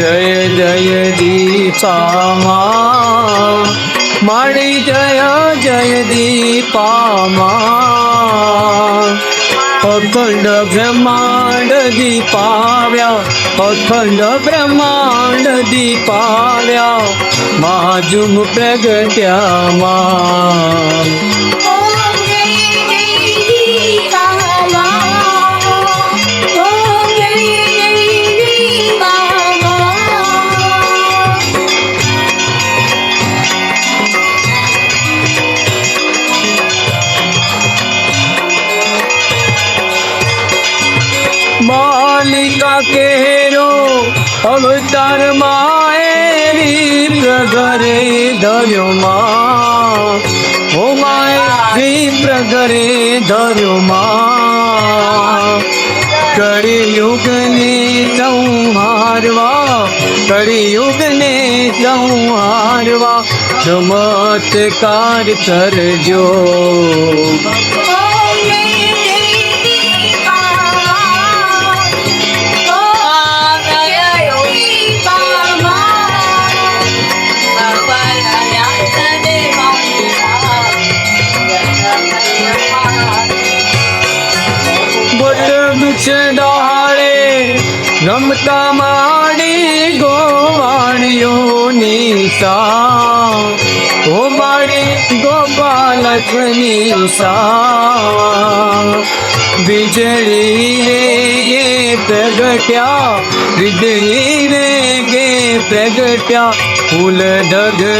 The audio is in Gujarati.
જય જય દીપામાં. મારી જય જય દીપામાં. અખંડ બ્રહ્માંડ દીપાવ્યા. અખંડ બ્રહ્માંડ દીપાવ્યા. મહાજુમ પ્રગટ્યામાં. માલિકા કેરો અવતાર માએરી પ્રગરે ધર્યો માં હો માએ પ્રગરે ધર્યો માં કળિયુગને સંહારવા કળિયુગને સંહારવા ચમત્કાર કરજો વૃક્ષ ડાળે રમતા માડી ગોવાણીઓની સા ઓ માડી ગોપાલક્ષ્મી સા વીજળી રે ગે પ્રગટ્યા વીજળી રે ગે પ્રગટ્યા, ફૂલ ઢગલા